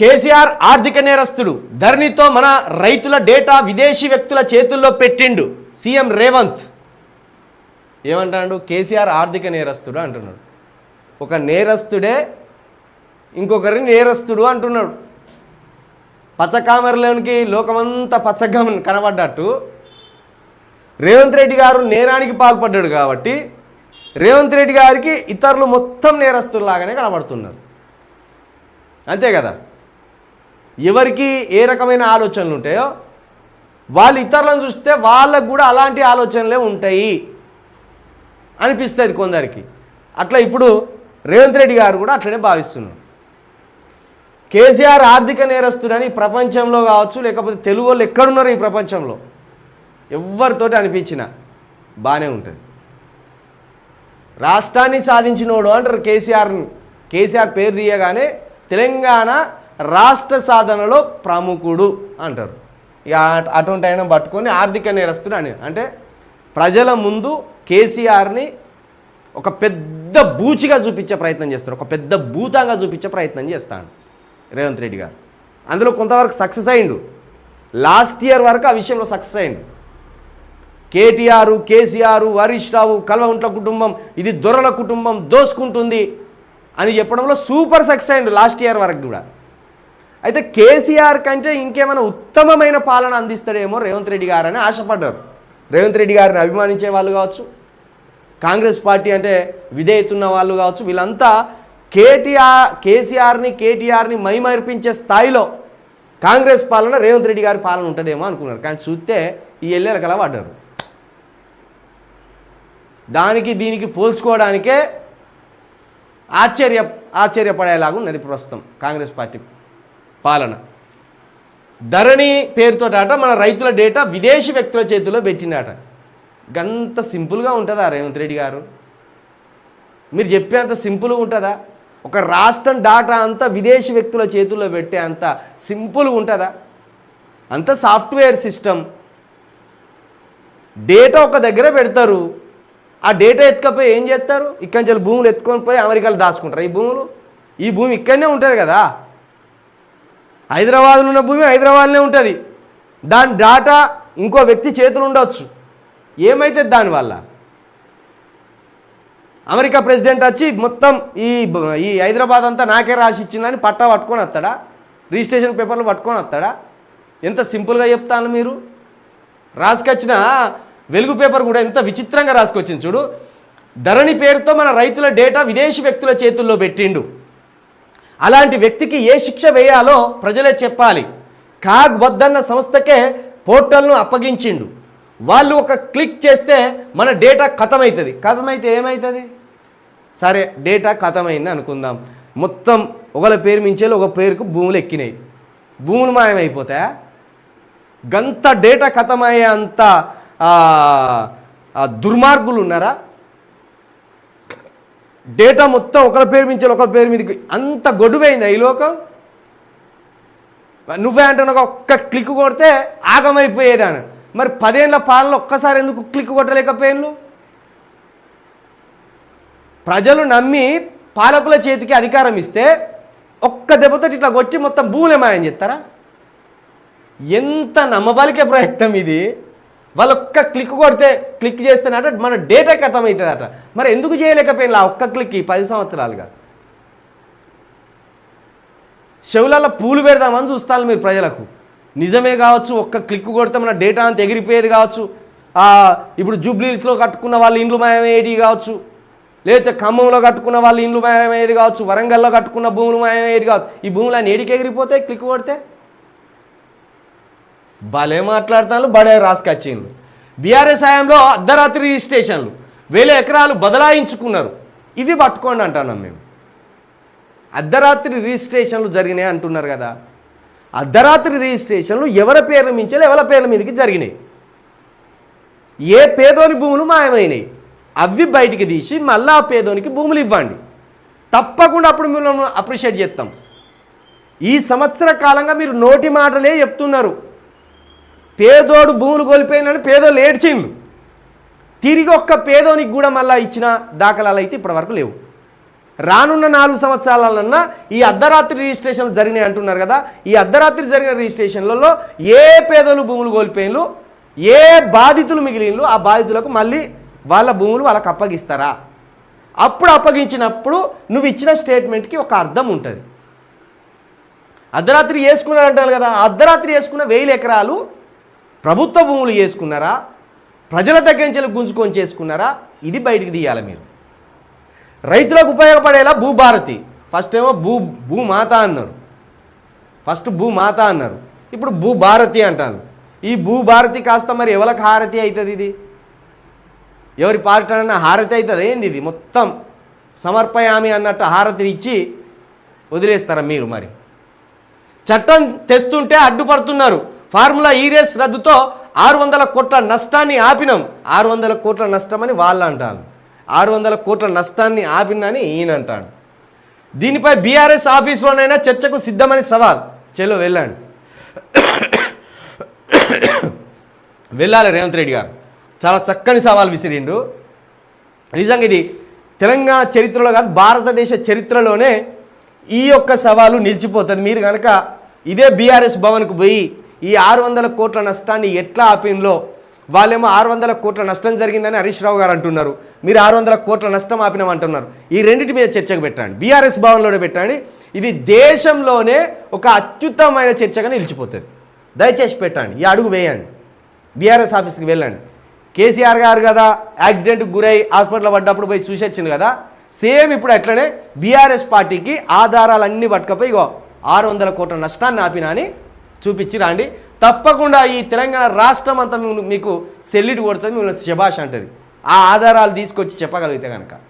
కేసీఆర్ ఆర్థిక నేరస్తుడు. ధరణితో మన రైతుల డేటా విదేశీ వ్యక్తుల చేతుల్లో పెట్టిండు సీఎం రేవంత్. ఏమంటాడు? కేసీఆర్ ఆర్థిక నేరస్తుడు అంటున్నాడు. ఒక నేరస్తుడే ఇంకొకరిని నేరస్తుడు అంటున్నాడు. పచ్చకామెరలోనికి లోకమంతా పచ్చగా కనబడ్డట్టు. రేవంత్ రెడ్డి గారు నేరానికి పాల్పడ్డాడు కాబట్టి రేవంత్ రెడ్డి గారికి ఇతరులు మొత్తం నేరస్తుల్లాగానే కనబడుతున్నారు. అంతే కదా? ఎవరికి ఏ రకమైన ఆలోచనలు ఉంటాయో వాళ్ళు ఇతరులను చూస్తే వాళ్ళకు కూడా అలాంటి ఆలోచనలే ఉంటాయి అనిపిస్తుంది కొందరికి. అట్లా ఇప్పుడు రేవంత్ రెడ్డి గారు కూడా అట్లనే భావిస్తున్నారు. కేసీఆర్ ఆర్థిక నేరస్తుడని ప్రపంచంలో కావచ్చు లేకపోతే తెలుగు వాళ్ళు ఎక్కడున్నారు ఈ ప్రపంచంలో ఎవరితోటి అనిపించిన బాగానే ఉంటుంది. రాష్ట్రాన్ని సాధించినోడు అంటారు కేసీఆర్ని. కేసీఆర్ పేరు తీయగానే తెలంగాణ రాష్ట్ర సాధనలో ప్రముఖుడు అంటారు. ఇక అటువంటి ఆయన పట్టుకొని ఆర్థిక నేరస్తుడు అని. అంటే ప్రజల ముందు కేసీఆర్ని ఒక పెద్ద బూచిగా చూపించే ప్రయత్నం చేస్తారు ఒక పెద్ద భూతంగా చూపించే ప్రయత్నం చేస్తాడు రేవంత్ రెడ్డి గారు. అందులో కొంతవరకు సక్సెస్ అయిండు. లాస్ట్ ఇయర్ వరకు ఆ విషయంలో సక్సెస్ అయిండు. కేటీఆర్ కేసీఆర్ హరీష్ రావు కల్వకుంట్ల కుటుంబం ఇది దొరల కుటుంబం దోసుకుంటుంది అని చెప్పడంలో సూపర్ సక్సెస్ అయిండు లాస్ట్ ఇయర్ వరకు కూడా. అయితే కేసీఆర్ కంటే ఇంకేమైనా ఉత్తమమైన పాలన అందిస్తాడేమో రేవంత్ రెడ్డి గారు అని ఆశపడ్డారు. రేవంత్ రెడ్డి గారిని అభిమానించే వాళ్ళు కావచ్చు కాంగ్రెస్ పార్టీ అంటే విధేయతున్న వాళ్ళు కావచ్చు వీళ్ళంతా కేటీఆర్ కేసీఆర్ని కేటీఆర్ని మైమర్పించే స్థాయిలో కాంగ్రెస్ పాలన రేవంత్ రెడ్డి గారి పాలన ఉంటుందేమో అనుకున్నారు. కానీ చూస్తే ఈ ఎల్లెలకు అలా పడ్డారు. దానికి దీనికి పోల్చుకోవడానికే ఆశ్చర్య ఆశ్చర్యపడేలాగా ఉన్నది ప్రస్తుతం కాంగ్రెస్ పార్టీ. పాలన. ధరణి పేరుతోట మన రైతుల డేటా విదేశీ వ్యక్తుల చేతిలో పెట్టిండట గంత సింపుల్గా ఉంటుందా రేవంత్ రెడ్డి గారు? మీరు చెప్పేంత సింపుల్గా ఉంటుందా? ఒక రాష్ట్రం డాటా అంతా విదేశీ వ్యక్తుల చేతుల్లో పెట్టే అంత సింపుల్గా ఉంటుందా? అంత సాఫ్ట్వేర్ సిస్టమ్ డేటా ఒక దగ్గర పెడతారు. ఆ డేటా ఎత్తుకపోయి ఏం చేస్తారు? ఇక్కడి నుంచి భూములు ఎత్తుకొని పోయి అమెరికాలో దాచుకుంటారు. ఈ భూములు ఈ భూమి ఇక్కడనే ఉంటుంది కదా? హైదరాబాద్లో ఉన్న భూమి హైదరాబాద్లోనే ఉంటుంది. దాని డాటా ఇంకో వ్యక్తి చేతులు ఉండవచ్చు ఏమైతే దానివల్ల అమెరికా ప్రెసిడెంట్ వచ్చి మొత్తం ఈ ఈ హైదరాబాద్ అంతా నాకే రాసి ఇచ్చిందని పట్టా పట్టుకొని వస్తాడా? రిజిస్ట్రేషన్ పేపర్లు పట్టుకొని వస్తాడా? ఎంత సింపుల్గా చెప్తాను మీరు? రాసుకొచ్చిన వెలుగు పేపర్ కూడా ఎంత విచిత్రంగా రాసుకొచ్చింది చూడు. ధరణి పేరుతో మన రైతుల డేటా విదేశీ వ్యక్తుల చేతుల్లో పెట్టిండు. అలాంటి వ్యక్తికి ఏ శిక్ష వేయాలో ప్రజలే చెప్పాలి. కాగ్ వద్దన్న సంస్థకే పోర్టల్ను అప్పగించిండు. వాళ్ళు ఒక క్లిక్ చేస్తే మన డేటా ఖతమవుతుంది ఖతమైతే ఏమవుతుంది సరే డేటా ఖతమైంది అనుకుందాం. మొత్తం ఒకళ్ళ పేరు మించేలు ఒక పేరుకు భూములు ఎక్కినాయి. భూములు మాయమైపోతాయా? గంత డేటా ఖతమయ్యే అంత దుర్మార్గులు ఉన్నారా? డేటా మొత్తం ఒకరి పేరు మించి ఒకరి పేరు మీదకి అంత గొడ్డుపోయిందా ఈ లోకం. నువ్వే అంటున్నావు ఒక్క క్లిక్ కొడితే ఆగమైపోయేదాన్ని. మరి పదేళ్ళ పాలన ఒక్కసారి ఎందుకు క్లిక్ కొట్టలేకపోయాను ప్రజలు నమ్మి పాలకుల చేతికి అధికారం ఇస్తే ఒక్క దెబ్బతో ఇట్లా కొట్టి మొత్తం భూలేమాయని చెప్తారా ఎంత నమ్మబలికే ప్రయత్నం ఇది. వాళ్ళు ఒక్క క్లిక్ కొడితే క్లిక్ చేస్తేనట మన డేటా అవుతుందట మరి ఎందుకు చేయలేకపోయినా ఆ ఒక్క క్లిక్ ఈ పది సంవత్సరాలుగా? చెవులలో పూలు పెడదామని చూస్తాను మీరు ప్రజలకు. నిజమే కావచ్చు ఒక్క క్లిక్ కొడితే మన డేటా అంత ఎగిరిపోయేది కావచ్చు. ఇప్పుడు జూబ్లీస్లో కట్టుకున్న వాళ్ళు ఇండ్లు మాయమయ్యేది కావచ్చు. లేకపోతే ఖమ్మంలో కట్టుకున్న వాళ్ళు ఇండ్లు మాయమయ్యేది కావచ్చు. వరంగల్లో కట్టుకున్న భూములు మాయమయ్యేది కావచ్చు. ఈ భూములు ఆయన ఏడికి ఎగిరిపోతే క్లిక్ కొడితే? భలే మాట్లాడతాను బడే రాసుకొచ్చింది. బీఆర్ఎస్ హయాంలో అర్ధరాత్రి రిజిస్ట్రేషన్లు వేల ఎకరాలు బదలాయించుకున్నారు. ఇవి పట్టుకోండి అంటున్నాం మేము. అర్ధరాత్రి రిజిస్ట్రేషన్లు జరిగినాయి అంటున్నారు కదా. అర్ధరాత్రి రిజిస్ట్రేషన్లు ఎవరి పేర్ల మించాలి ఎవరి పేర్ల మీదకి జరిగినాయి. ఏ పేదోని భూములు మాయమైనాయి. అవి బయటికి తీసి మళ్ళీ ఆ పేదోనికి భూములు ఇవ్వండి. తప్పకుండా అప్పుడు మిమ్మల్ని అప్రిషియేట్ చేస్తాం. ఈ సంవత్సర కాలంగా మీరు నోటి మాటలే చెప్తున్నారు. పేదోడు భూములు కోల్పోయినని పేదోళ్ళు ఏడ్చిండ్రు తిరిగి ఒక్క పేదోనికి కూడా మళ్ళీ ఇచ్చిన దాఖలాలు అయితే ఇప్పటివరకు లేవు. రానున్న నాలుగు సంవత్సరాలన్నా ఈ అర్ధరాత్రి రిజిస్ట్రేషన్లు జరిగినాయి అంటున్నారు కదా ఈ అర్ధరాత్రి జరిగిన రిజిస్ట్రేషన్లలో ఏ పేదలు భూములు కోల్పోయిన్లు ఏ బాధితులు మిగిలినలు ఆ బాధితులకు మళ్ళీ వాళ్ళ భూములు వాళ్ళకి అప్పగిస్తారా? అప్పుడు అప్పగించినప్పుడు నువ్వు ఇచ్చిన స్టేట్మెంట్కి ఒక అర్థం ఉంటుంది. అర్ధరాత్రి వేసుకున్నారు అంటారు కదా అర్ధరాత్రి వేసుకున్న వేల ఎకరాలు ప్రభుత్వ భూములు చేసుకున్నారా? ప్రజల దగ్గర నుంచి గుంజుకొని చేసుకున్నారా? ఇది బయటికి తీయాలి మీరు. రైతులకు ఉపయోగపడేలా భూభారతి. ఫస్ట్ ఏమో భూ భూమాత అన్నారు. ఫస్ట్ భూమాత అన్నారు. ఇప్పుడు భూభారతి అంటారు. ఈ భూభారతి కాస్త మరి ఎవరికి హారతి అవుతుంది ఇది? ఎవరి పార్టీ అన్న హారతి అవుతుంది? ఏంది ఇది? మొత్తం సమర్పయామి అన్నట్టు హారతి ఇచ్చి వదిలేస్తారా మీరు మరి? చట్టం తెస్తుంటే అడ్డుపడుతున్నారు. ఫార్ములా ఈ రేస్ రద్దుతో ఆరు వందల కోట్ల నష్టాన్ని ఆపినాం. ఆరు వందల కోట్ల నష్టం అని వాళ్ళు అంటారు. ఆరు వందల కోట్ల నష్టాన్ని ఆపినని ఈయన అంటాడు. దీనిపై బీఆర్ఎస్ ఆఫీసులోనైనా చర్చకు సిద్ధమని సవాల్. చెలో వెళ్ళండి. వెళ్ళాలి రేవంత్ రెడ్డి గారు. చాలా చక్కని సవాల్ విసిరిండు. నిజంగా ఇది తెలంగాణ చరిత్రలో కాదు భారతదేశ చరిత్రలోనే ఈ యొక్క సవాలు నిలిచిపోతుంది. మీరు కనుక ఇదే బీఆర్ఎస్ భవన్కు పోయి ఈ ఆరు వందల కోట్ల నష్టాన్ని ఎట్లా ఆపిన్లో వాళ్ళేమో ఆరు వందల కోట్ల నష్టం జరిగిందని హరీష్ రావు గారు అంటున్నారు. మీరు ఆరు వందల కోట్ల నష్టం ఆపినామంటున్నారు ఈ రెండింటి మీద చర్చకు పెట్టండి. బీఆర్ఎస్ భవన్లోనే పెట్టండి. ఇది దేశంలోనే ఒక అత్యుత్తమైన చర్చగా నిలిచిపోతుంది. దయచేసి పెట్టండి. ఈ అడుగు వేయండి. బీఆర్ఎస్ ఆఫీస్కి వెళ్ళండి. కేసీఆర్ గారు కదా యాక్సిడెంట్కి గురై హాస్పిటల్లో పడ్డప్పుడు పోయి చూసి వచ్చింది కదా. సేమ్ ఇప్పుడు అట్లనే బీఆర్ఎస్ పార్టీకి ఆధారాలన్నీ పట్టుకపోయి ఇగో ఆరు వందల కోట్ల నష్టాన్ని ఆపినా అని చూపించి రాండి. తప్పకుండా ఈ తెలంగాణ రాష్ట్రం అంతా మీకు- మీకు కొడుతుంది మిమ్మల్ని శభాష్ అంటుంది. ఆ ఆధారాలు తీసుకొచ్చి చెప్పగలిగితే కనుక